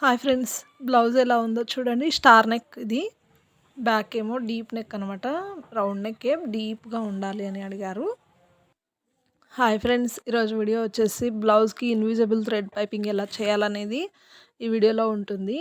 Hi friends blouse ఎలా ఉందో చూడండి. స్టార్ నెక్ ఇది. బ్యాక్ ఏమో డీప్ నెక్ అనమాట రౌండ్ నెక్ ఏం డీప్గా ఉండాలి అని అడిగారు. హాయ్ ఫ్రెండ్స్ ఈరోజు వీడియో వచ్చేసి బ్లౌజ్కి ఇన్విజిబుల్ థ్రెడ్ పైపింగ్ ఎలా చేయాలనేది ఈ వీడియోలో ఉంటుంది.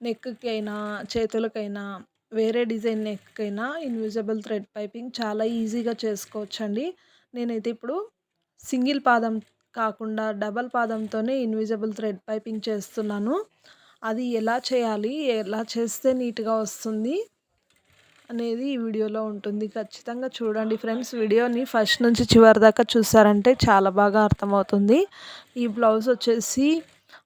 నెక్కి అయినా చేతులకైనా వేరే డిజైన్ నెక్ అయినా ఇన్విజిబుల్ థ్రెడ్ పైపింగ్ చాలా ఈజీగా చేసుకోవచ్చండి. నేనైతే ఇప్పుడు సింగిల్ పాదం కాకుండా డబల్ పాదంతోనే ఇన్విజిబుల్ థ్రెడ్ పైపింగ్ చేస్తున్నాను. అది ఎలా చేయాలి ఎలా చేస్తే నీట్గా వస్తుంది అనేది ఈ వీడియోలో ఉంటుంది. ఖచ్చితంగా చూడండి ఫ్రెండ్స్ వీడియోని ఫస్ట్ నుంచి చివరి దాకా చూసారంటే చాలా బాగా అర్థమవుతుంది. ఈ బ్లౌజ్ వచ్చేసి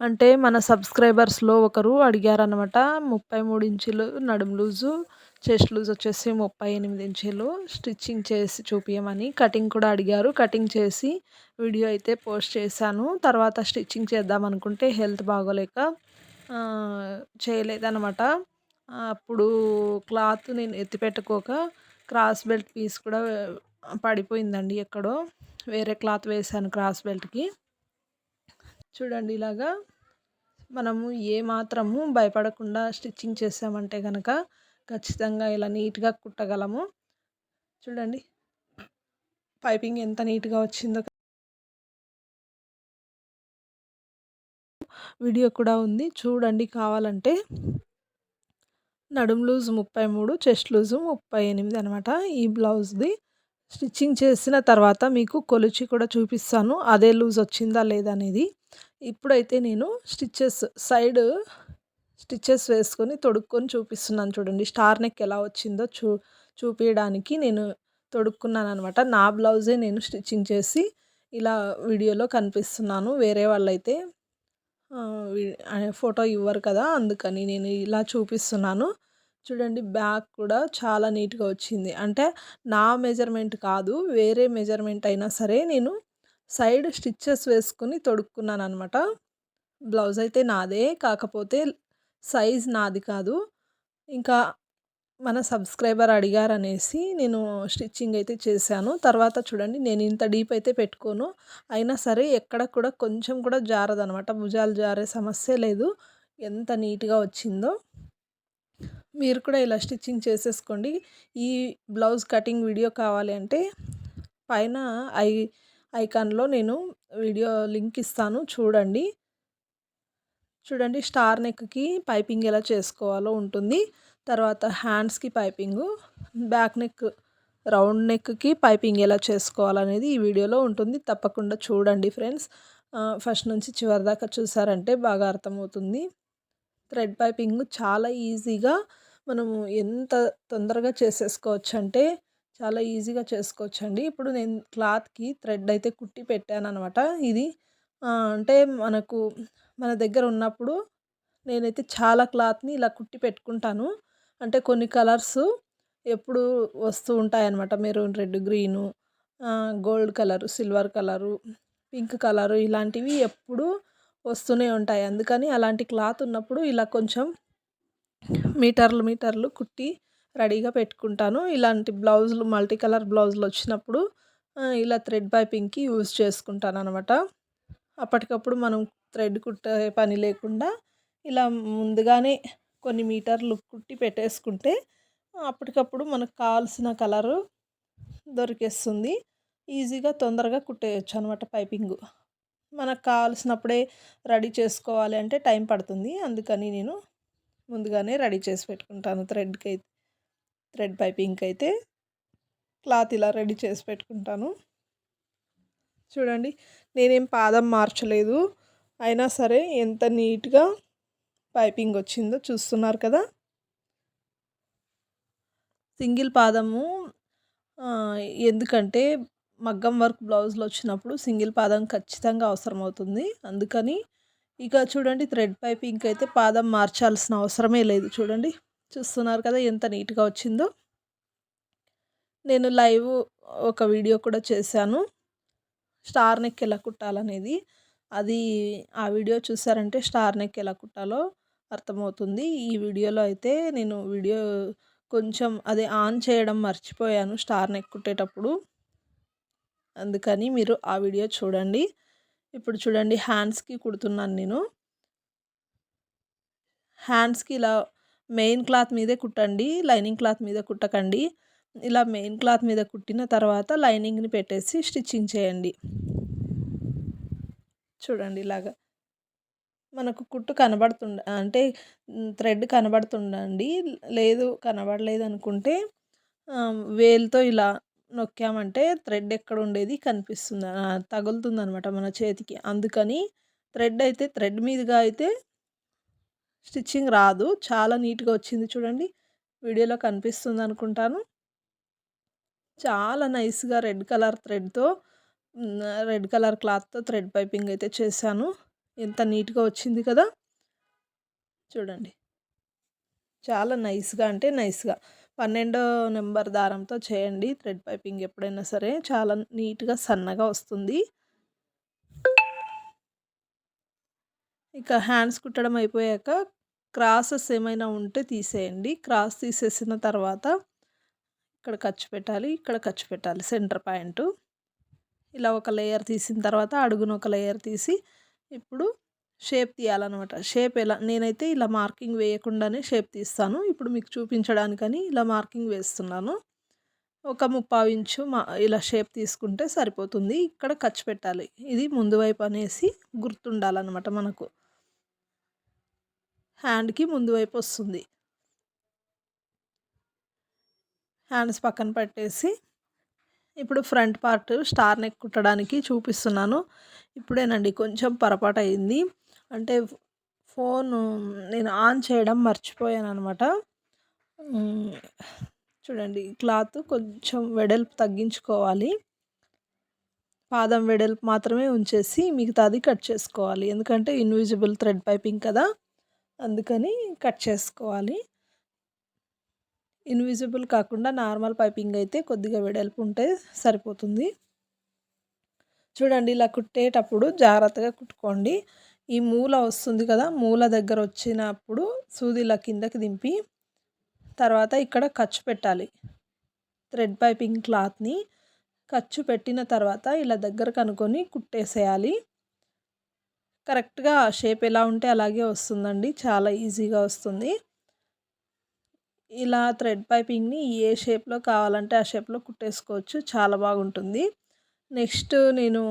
అంటే మన సబ్స్క్రైబర్స్లో ఒకరు అడిగారనమాట ముప్పై మూడు ఇంచులు నడుము లూజు చెస్ట్ లూజ్ వచ్చేసి ముప్పై ఎనిమిది ఇంచులు స్టిచ్చింగ్ చేసి చూపించమని కటింగ్ కూడా అడిగారు. కటింగ్ చేసి వీడియో అయితే పోస్ట్ చేశాను. తర్వాత స్టిచ్చింగ్ చేద్దాం అనుకుంటే హెల్త్ బాగోలేక చేయలేదనమాట అప్పుడు క్లాత్ నేను ఎత్తిపెట్టుకోక క్రాస్ బెల్ట్ పీస్ కూడా పడిపోయిందండి ఎక్కడో. వేరే క్లాత్ వేసాను క్రాస్ బెల్ట్కి. చూడండి ఇలాగా మనము ఏ మాత్రము భయపడకుండా స్టిచ్చింగ్ చేసామంటే కనుక ఖచ్చితంగా ఇలా నీట్గా కుట్టగలము. చూడండి. పైపింగ్ ఎంత నీట్గా వచ్చిందో వీడియో కూడా ఉంది. చూడండి కావాలంటే నడుం లూజ్ ముప్పై మూడు చెస్ట్ లూజు ముప్పై ఎనిమిది అనమాట ఈ బ్లౌజ్ది. స్టిచ్చింగ్ చేసిన తర్వాత మీకు కొలిచి కూడా చూపిస్తాను. అదే లూజ్ వచ్చిందా లేదా అనేది. ఇప్పుడైతే నేను స్టిచ్చెస్ సైడ్ స్టిచ్చెస్ వేసుకొని తొడుక్కొని చూపిస్తున్నాను చూడండి. స్టార్ నెక్ ఎలా వచ్చిందో చూ చూపించడానికి నేను తొడుక్కున్నాను అనమాట నా బ్లౌజే నేను స్టిచ్చింగ్ చేసి ఇలా వీడియోలో కనిపిస్తున్నాను. వేరే వాళ్ళైతే ఫోటో ఇవ్వరు కదా అందుకని నేను ఇలా చూపిస్తున్నాను. చూడండి బ్యాక్ కూడా చాలా నీట్గా వచ్చింది. అంటే నా మెజర్మెంట్ కాదు వేరే మెజర్మెంట్ అయినా సరే నేను సైడ్ స్టిచ్చెస్ వేసుకుని తొడుక్కున్నాను అనమాట బ్లౌజ్ అయితే నాదే కాకపోతే సైజ్ నాది కాదు. ఇంకా మన సబ్స్క్రైబర్ అడిగారు అనేసి నేను స్టిచ్చింగ్ అయితే చేశాను. తర్వాత చూడండి నేను ఇంత డీప్ అయితే పెట్టుకోను. అయినా సరే ఎక్కడ కూడా కొంచెం కూడా జారదనమాట. భుజాలు జారే సమస్య లేదు. ఎంత నీట్గా వచ్చిందో. మీరు కూడా ఇలా స్టిచ్చింగ్ చేసేసుకోండి. ఈ బ్లౌజ్ కటింగ్ వీడియో కావాలి అంటే పైన ఐ ఐకాన్లో నేను వీడియో లింక్ ఇస్తాను. చూడండి. చూడండి స్టార్ నెక్కి పైపింగ్ ఎలా చేసుకోవాలో ఉంటుంది. తర్వాత హ్యాండ్స్కి పైపింగు బ్యాక్ నెక్ రౌండ్ నెక్కి పైపింగ్ ఎలా చేసుకోవాలనేది ఈ వీడియోలో ఉంటుంది. తప్పకుండా చూడండి ఫ్రెండ్స్. ఫస్ట్ నుంచి చివరి దాకా చూసారంటే బాగా అర్థమవుతుంది. థ్రెడ్ పైపింగ్ చాలా ఈజీగా మనము ఎంత తొందరగా చేసేసుకోవచ్చు అంటే చాలా ఈజీగా చేసుకోవచ్చు అండి ఇప్పుడు నేను క్లాత్కి థ్రెడ్ అయితే కుట్టి పెట్టాను అనమాట ఇది అంటే మనకు మన దగ్గర ఉన్నప్పుడు నేనైతే చాలా క్లాత్ని ఇలా కుట్టి పెట్టుకుంటాను. అంటే కొన్ని కలర్స్ ఎప్పుడు వస్తూ ఉంటాయన్నమాట. Maroon red green gold colour silver colour pink colour ఇలాంటివి ఎప్పుడు వస్తూనే ఉంటాయి. అందుకని అలాంటి క్లాత్ ఉన్నప్పుడు ఇలా కొంచెం మీటర్లు మీటర్లు కుట్టి రెడీగా పెట్టుకుంటాను. ఇలాంటి బ్లౌజులు మల్టీ కలర్ బ్లౌజులు వచ్చినప్పుడు ఇలా థ్రెడ్ పైపింగ్కి యూజ్ చేసుకుంటాను అనమాట అప్పటికప్పుడు మనం థ్రెడ్ కుట్టే పని లేకుండా ఇలా ముందుగానే కొన్ని మీటర్లు కుట్టి పెట్టేసుకుంటే అప్పటికప్పుడు మనకు కావాల్సిన కలరు దొరికేస్తుంది. ఈజీగా తొందరగా కుట్టేయచ్చు అనమాట పైపింగ్. మనకు కావాల్సినప్పుడే రెడీ చేసుకోవాలి అంటే టైం పడుతుంది. అందుకని నేను ముందుగానే రెడీ చేసి పెట్టుకుంటాను థ్రెడ్కి అయితే థ్రెడ్ పైపింగ్కి అయితే క్లాత్ ఇలా రెడీ చేసి పెట్టుకుంటాను. చూడండి నేనేం పాదం మార్చలేదు. అయినా సరే ఎంత నీట్గా పైపింగ్ వచ్చిందో చూస్తున్నారు కదా. సింగిల్ పాదము ఎందుకంటే మగ్గం వర్క్ బ్లౌజ్లో వచ్చినప్పుడు సింగిల్ పాదం ఖచ్చితంగా అవసరం అవుతుంది అందుకని ఇక చూడండి థ్రెడ్ పైపింగ్ అయితే పాదం మార్చాల్సిన అవసరమే లేదు. చూడండి చూస్తున్నారు కదా ఎంత నీట్గా వచ్చిందో. నేను లైవ్ ఒక వీడియో కూడా చేశాను. స్టార్ నెక్ ఎలా కుట్టాలనేది. అది ఆ వీడియో చూసారంటే స్టార్ నెక్ ఎలా కుట్టాలో అర్థమవుతుంది. ఈ వీడియోలో అయితే నేను వీడియో కొంచెం అది ఆన్ చేయడం మర్చిపోయాను స్టార్ నెక్ కుట్టేటప్పుడు. అందుకని మీరు ఆ వీడియో చూడండి. ఇప్పుడు చూడండి హ్యాండ్స్కి కుడుతున్నాను నేను. హ్యాండ్స్కి ఇలా మెయిన్ క్లాత్ మీదే కుట్టండి లైనింగ్ క్లాత్ మీద కుట్టకండి. ఇలా మెయిన్ క్లాత్ మీద కుట్టిన తర్వాత లైనింగ్ని పెట్టేసి స్టిచ్చింగ్ చేయండి. చూడండి ఇలాగా. మనకు కుట్టు కనబడుతుండ అంటే థ్రెడ్ కనబడుతుండండి లేదు కనబడలేదు అనుకుంటే వేలుతో ఇలా నొక్కామంటే థ్రెడ్ ఎక్కడ ఉండేది కనిపిస్తుంది. తగులుతుంది అనమాట మన చేతికి. అందుకని థ్రెడ్ అయితే థ్రెడ్ మీదుగా అయితే స్టిచ్చింగ్ రాదు. చాలా నీట్గా వచ్చింది చూడండి. వీడియోలో కనిపిస్తుంది అనుకుంటాను. చాలా నైస్గా రెడ్ కలర్ థ్రెడ్తో రెడ్ కలర్ క్లాత్తో థ్రెడ్ పైపింగ్ అయితే చేశాను. ఎంత నీట్గా వచ్చింది కదా! చూడండి. చాలా నైస్గా అంటే నైస్గా. పన్నెండో నెంబర్ దారంతో చేయండి థ్రెడ్ పైపింగ్ ఎప్పుడైనా సరే. చాలా నీట్గా సన్నగా వస్తుంది. ఇక హ్యాండ్స్ కుట్టడం అయిపోయాక క్రాసెస్ ఏమైనా ఉంటే తీసేయండి. క్రాస్ తీసేసిన తర్వాత ఇక్కడ ఖర్చు పెట్టాలి ఇక్కడ ఖర్చు పెట్టాలి సెంటర్ పాయింట్. ఇలా ఒక లేయర్ తీసిన తర్వాత అడుగున ఒక లేయర్ తీసి ఇప్పుడు షేప్ తీయాలన్నమాట. షేప్ ఎలా నేనైతే ఇలా మార్కింగ్ వేయకుండానే షేప్ తీస్తాను. ఇప్పుడు మీకు చూపించడానికని ఇలా మార్కింగ్ వేస్తున్నాను. ఒక ముప్పావు ఇంచు మా ఇలా షేప్ తీసుకుంటే సరిపోతుంది. ఇక్కడ ఖర్చు పెట్టాలి. ఇది ముందు వైపు అనేసి గుర్తుండాలన్నమాట మనకు. హ్యాండ్కి ముందు వైపు వస్తుంది. హ్యాండ్స్ పక్కన పెట్టేసి ఇప్పుడు ఫ్రంట్ పార్ట్ స్టార్ నెక్ కుట్టడానికి చూపిస్తున్నాను. ఇప్పుడేనండి కొంచెం పొరపాటు అయింది. అంటే ఫోన్ నేను ఆన్ చేయడం మర్చిపోయాను అనమాట చూడండి క్లాత్ కొంచెం వెడల్పు తగ్గించుకోవాలి. పాదం వెడల్పు మాత్రమే ఉంచేసి మిగతాది కట్ చేసుకోవాలి. ఎందుకంటే ఇన్విజిబుల్ థ్రెడ్ పైపింగ్ కదా అందుకని కట్ చేసుకోవాలి. ఇన్విజిబుల్ కాకుండా నార్మల్ పైపింగ్ అయితే కొద్దిగా వెడల్పు ఉంటే సరిపోతుంది. చూడండి ఇలా కుట్టేటప్పుడు జాగ్రత్తగా కుట్టుకోండి. ఈ మూల వస్తుంది కదా మూల దగ్గర వచ్చినప్పుడు సూది ఇలా కిందకి దింపి తర్వాత ఇక్కడ ఖర్చు పెట్టాలి. థ్రెడ్ పైపింగ్ క్లాత్ని ఖర్చు పెట్టిన తర్వాత ఇలా దగ్గర కనుక్కొని కుట్టేసేయాలి. కరెక్ట్గా షేప్ ఎలా ఉంటే అలాగే వస్తుందండి చాలా ఈజీగా వస్తుంది. ఇలా థ్రెడ్ పైపింగ్ని ఏ షేప్లో కావాలంటే ఆ షేప్లో కుట్టేసుకోవచ్చు. చాలా బాగుంటుంది. నెక్స్ట్ నేను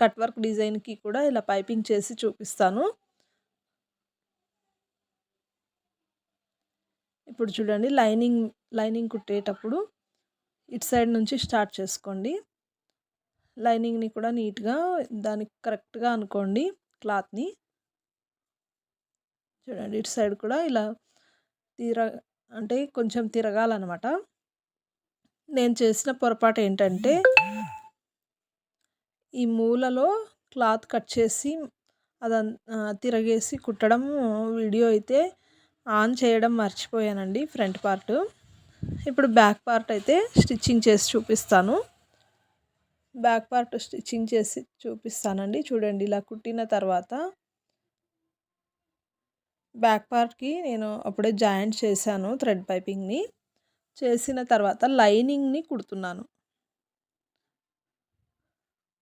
కట్ వర్క్ డిజైన్కి కూడా ఇలా పైపింగ్ చేసి చూపిస్తాను. ఇప్పుడు చూడండి లైనింగ్ లైనింగ్ కుట్టేటప్పుడు ఇటు సైడ్ నుంచి స్టార్ట్ చేసుకోండి. లైనింగ్ని కూడా నీట్గా దానికి కరెక్ట్గా అనుకోండి క్లాత్ని. చూడండి ఇటు సైడ్ కూడా ఇలా తీర అంటే కొంచెం తిరగాలన్నమాట నేను చేసిన పొరపాటు ఏంటంటే ఈ మూలలో క్లాత్ కట్ చేసి అదం తిరగేసి కుట్టడం వీడియో అయితే ఆన్ చేయడం మర్చిపోయానండి ఫ్రంట్ పార్ట్. ఇప్పుడు బ్యాక్ పార్ట్ అయితే స్టిచ్చింగ్ చేసి చూపిస్తాను. బ్యాక్ పార్ట్ స్టిచ్చింగ్ చేసి చూపిస్తానండి. చూడండి ఇలా కుట్టిన తర్వాత బ్యాక్ పార్ట్కి నేను అప్పుడే జాయింట్ చేశాను థ్రెడ్ పైపింగ్ని. చేసిన తర్వాత లైనింగ్ని కుడుతున్నాను.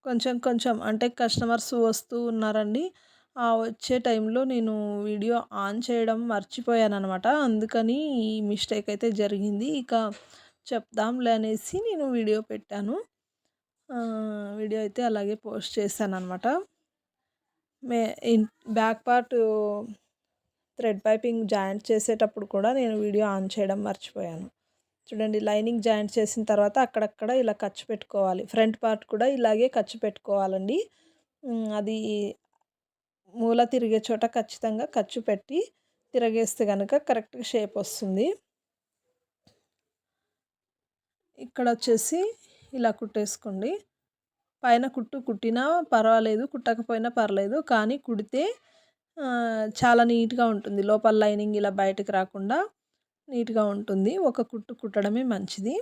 కొంచెం కొంచెం అంటే కస్టమర్స్ వస్తూ ఉన్నారండి. ఆ వచ్చే టైంలో నేను వీడియో ఆన్ చేయడం మర్చిపోయాను అనమాట అందుకని ఈ మిస్టేక్ అయితే జరిగింది. ఇక చెప్దాంలే అనేసి నేను వీడియో పెట్టాను. వీడియో అయితే అలాగే పోస్ట్ చేశాను అనమాట మే back part thread piping joint చేసేటప్పుడు కూడా నేను వీడియో ఆన్ చేయడం మర్చిపోయాను. చూడండి లైనింగ్ జాయింట్ చేసిన తర్వాత అక్కడక్కడ ఇలా ఖర్చు పెట్టుకోవాలి. ఫ్రంట్ పార్ట్ కూడా ఇలాగే ఖర్చు పెట్టుకోవాలండి. అది మూల తిరిగే చోట ఖచ్చితంగా ఖర్చు పెట్టి తిరగేస్తే కనుక కరెక్ట్గా షేప్ వస్తుంది. ఇక్కడ వచ్చేసి ఇలా కుట్టేసుకోండి. పైన కుట్టు కుట్టినా పర్వాలేదు కుట్టకపోయినా పర్లేదు కానీ కుడితే చాలా నీట్గా ఉంటుంది. లోపల లైనింగ్ ఇలా బయటకు రాకుండా నీట్గా ఉంటుంది. ఒక కుట్టు కుట్టడమే మంచిది.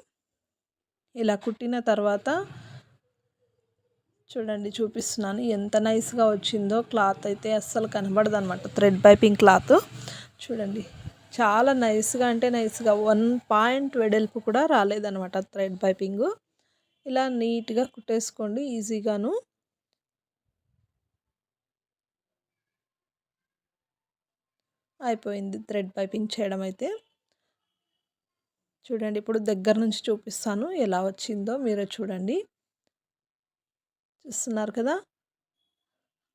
ఇలా కుట్టిన తర్వాత చూడండి చూపిస్తున్నాను. ఎంత నైస్గా వచ్చిందో. క్లాత్ అయితే అస్సలు కనబడదు అనమాట థ్రెడ్ పైపింగ్ క్లాత్. చూడండి చాలా నైస్గా అంటే నైస్గా వన్ పాయింట్ వెడల్పు కూడా రాలేదనమాట థ్రెడ్ పైపింగ్ ఇలా నీట్గా కుట్టేసుకోండి ఈజీగాను. అయిపోయింది థ్రెడ్ పైపింగ్ చేయడం అయితే. చూడండి ఇప్పుడు దగ్గర నుంచి చూపిస్తాను ఎలా వచ్చిందో మీరే చూడండి. చూస్తున్నారు కదా?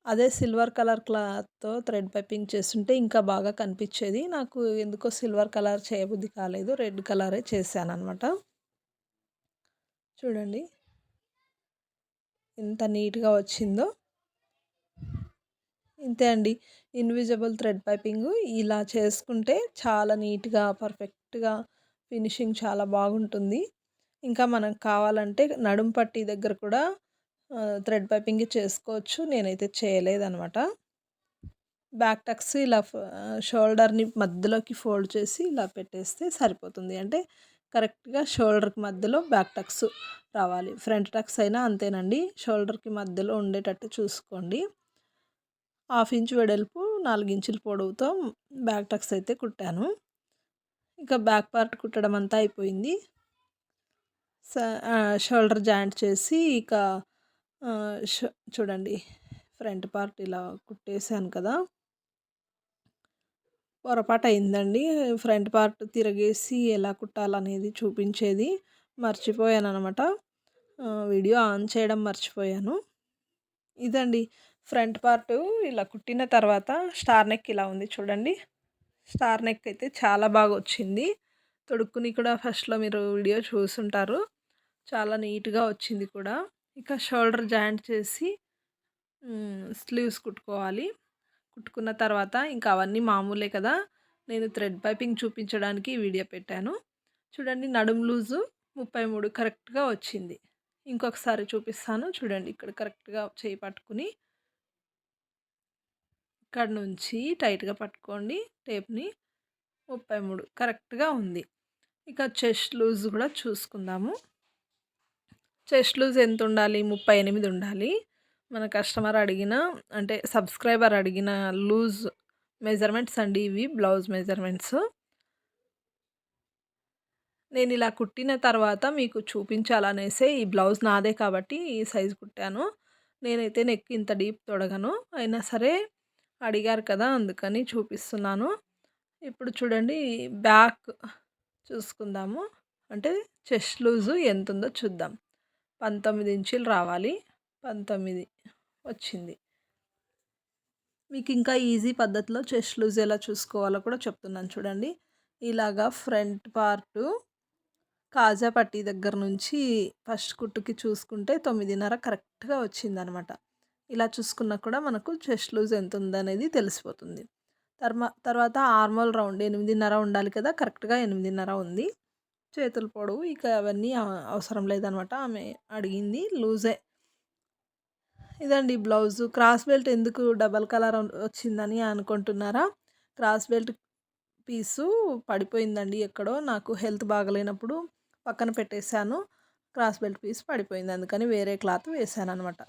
అదే సిల్వర్ కలర్ క్లాత్తో థ్రెడ్ పైపింగ్ చేస్తుంటే ఇంకా బాగా కనిపించేది. నాకు ఎందుకో సిల్వర్ కలర్ చేయబుద్ధి కాలేదు రెడ్ కలరే చేశాను అనమాట చూడండి. ఎంత నీట్గా వచ్చిందో. ఇంతే అండి. ఇన్విజిబుల్ థ్రెడ్ పైపింగ్ ఇలా చేసుకుంటే చాలా నీట్గా పర్ఫెక్ట్గా ఫినిషింగ్ చాలా బాగుంటుంది. ఇంకా మనకు కావాలంటే నడుం పట్టి దగ్గర కూడా థ్రెడ్ పైపింగ్ చేసుకోవచ్చు. నేనైతే చేయలేదనమాట. బ్యాక్ టక్స్ ఇలా షోల్డర్ని మధ్యలోకి ఫోల్డ్ చేసి ఇలా పెట్టేస్తే సరిపోతుంది. అంటే కరెక్ట్గా షోల్డర్కి మధ్యలో బ్యాక్ టక్స్ రావాలి. ఫ్రంట్ టక్స్ అయినా అంతేనండి. షోల్డర్కి మధ్యలో ఉండేటట్టు చూసుకోండి. హాఫ్ ఇంచ్ వెడల్పు నాలుగు ఇంచుల పొడవుతో బ్యాక్ టక్స్ అయితే కుట్టాను. ఇంకా బ్యాక్ పార్ట్ కుట్టడం అంతా అయిపోయింది. షోల్డర్ జాయింట్ చేసి ఇక చూడండి ఫ్రంట్ పార్ట్ ఇలా కుట్టేసాను కదా. పొరపాటు అయిందండి. ఫ్రంట్ పార్ట్ తిరగేసి ఎలా కుట్టాలనేది చూపించేది మర్చిపోయాను అనమాట వీడియో ఆన్ చేయడం మర్చిపోయాను. ఇదండి ఫ్రంట్ పార్ట్ ఇలా కుట్టిన తర్వాత స్టార్ నెక్ ఇలా ఉంది చూడండి. స్టార్ నెక్ అయితే చాలా బాగా వచ్చింది. తొడుక్కుని కూడా ఫస్ట్లో మీరు వీడియో చూసుంటారు. చాలా నీట్గా వచ్చింది కూడా. ఇక షోల్డర్ జాయింట్ చేసి స్లీవ్స్ కుట్టుకోవాలి. కుట్టుకున్న తర్వాత ఇంకా అవన్నీ మామూలే కదా. నేను థ్రెడ్ పైపింగ్ చూపించడానికి వీడియో పెట్టాను. చూడండి నడుం లూజు ముప్పై మూడు కరెక్ట్గా వచ్చింది. ఇంకొకసారి చూపిస్తాను. చూడండి ఇక్కడ కరెక్ట్గా చేయి పట్టుకుని ఇక్కడ నుంచి టైట్గా పట్టుకోండి. టేప్ని ముప్పై మూడు కరెక్ట్గా ఉంది. ఇక చెస్ట్ లూజ్ కూడా చూసుకుందాము. చెస్ట్ లూజ్ ఎంత ఉండాలి ముప్పై ఎనిమిది ఉండాలి. మన కస్టమర్ అడిగిన అంటే సబ్స్క్రైబర్ అడిగిన లూజ్ మెజర్మెంట్స్ అండి ఇవి బ్లౌజ్ మెజర్మెంట్స్. నేను ఇలా కుట్టిన తర్వాత మీకు చూపించాలనేసే ఈ బ్లౌజ్ నాదే కాబట్టి ఈ సైజు కుట్టాను. నేనైతే నెక్ ఇంత డీప్ తొడగను. అయినా సరే అడిగారు కదా అందుకని చూపిస్తున్నాను. ఇప్పుడు చూడండి బ్యాక్ చూసుకుందాము. అంటే చెస్ట్ లూజు ఎంత ఉందో చూద్దాం. పంతొమ్మిది ఇంచులు రావాలి. పంతొమ్మిది వచ్చింది. మీకు ఇంకా ఈజీ పద్ధతిలో చెస్ట్ లూజ్ ఎలా చూసుకోవాలో కూడా చెప్తున్నాను చూడండి. ఇలాగా ఫ్రంట్ పార్టు కాజా పట్టి దగ్గర నుంచి ఫస్ట్ కుట్టుకి చూసుకుంటే తొమ్మిదిన్నర కరెక్ట్గా వచ్చిందనమాట. ఇలా చూసుకున్నా కూడా మనకు చెస్ట్ లూజ్ ఎంత ఉందనేది తెలిసిపోతుంది. తర్మా తర్వాత ఆర్మల్ రౌండ్ ఎనిమిదిన్నర ఉండాలి కదా కరెక్ట్గా ఎనిమిదిన్నర ఉంది. చేతుల పొడవు ఇక అవన్నీ అవసరం లేదనమాట. ఆమె అడిగింది లూజే. ఇదండి బ్లౌజు. క్రాస్ బెల్ట్ ఎందుకు డబల్ కలర్ వచ్చిందని అనుకుంటున్నారా? క్రాస్ బెల్ట్ పీసు పడిపోయిందండి ఎక్కడో. నాకు హెల్త్ బాగలేనప్పుడు పక్కన పెట్టేశాను. క్రాస్ బెల్ట్ పీస్ పడిపోయింది. అందుకని వేరే క్లాత్ వేసాను అనమాట